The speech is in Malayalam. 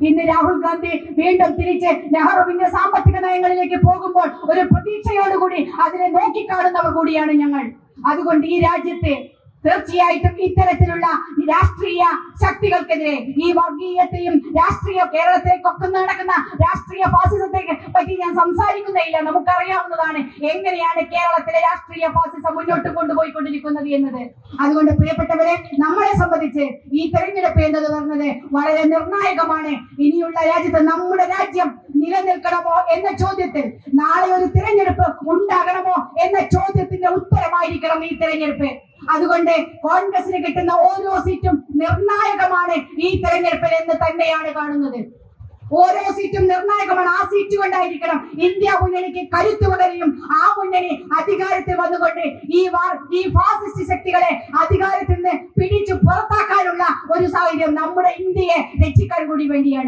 ഇന്ന് രാഹുൽ ഗാന്ധി വീണ്ടും തിരിച്ച് നെഹ്റുവിന്റെ സാമ്പത്തിക നയങ്ങളിലേക്ക് പോകുമ്പോൾ ഒരു പ്രതീക്ഷയോടുകൂടി അതിനെ നോക്കിക്കാണുന്നവർ കൂടിയാണ് ഞങ്ങൾ. അതുകൊണ്ട് ഈ രാജ്യത്തെ തീർച്ചയായിട്ടും ഇത്തരത്തിലുള്ള രാഷ്ട്രീയ ശക്തികൾക്കെതിരെ ഈ വർഗീയത്തെയും രാഷ്ട്രീയ കേരളത്തെ കൊക്കുന്ന നടക്കുന്ന രാഷ്ട്രീയ ഫാസിസത്തെ പറ്റി ഞാൻ സംസാരിക്കുന്നേയില്ല നമുക്കറിയാവുന്നതാണ് എങ്ങനെയാണ് കേരളത്തിലെ രാഷ്ട്രീയ ഫാസിസം മുന്നോട്ട് കൊണ്ടുപോയിക്കൊണ്ടിരിക്കുന്നത് എന്നത്. അതുകൊണ്ട് പ്രിയപ്പെട്ടവരെ നമ്മളെ സംബന്ധിച്ച് ഈ തെരഞ്ഞെടുപ്പ് എന്നത് പറഞ്ഞത് വളരെ നിർണായകമാണ്. ഇനിയുള്ള രാജ്യത്ത് നമ്മുടെ രാജ്യം നിലനിൽക്കണമോ എന്ന ചോദ്യത്തിൽ നാളെ ഒരു തിരഞ്ഞെടുപ്പ് ഉണ്ടാകണമോ എന്ന ചോദ്യത്തിന്റെ ഉത്തരമായിരിക്കണം ഈ തിരഞ്ഞെടുപ്പ്. അതുകൊണ്ട് കോൺഗ്രസിന് കിട്ടുന്ന ഓരോ സീറ്റും നിർണായകമാണ് ഈ തെരഞ്ഞെടുപ്പിൽ എന്ന് തന്നെയാണ് കാണുന്നത്. ഓരോ സീറ്റും നിർണായകമാണ്. ആ സീറ്റ് കൊണ്ടായിരിക്കണം ഇന്ത്യ മുന്നണിക്ക് കരുത്ത് പകരുകയും ആ മുന്നണി അധികാരത്തിൽ വന്നുകൊണ്ട് ഈ ഈ ഫാസിസ്റ്റ് ശക്തികളെ അധികാരത്തിൽ നിന്ന് പിടിച്ചു പുറത്താക്കാനുള്ള ഒരു സാഹചര്യം നമ്മുടെ ഇന്ത്യയെ രക്ഷിക്കാൻ കൂടി വേണ്ടിയാണ്.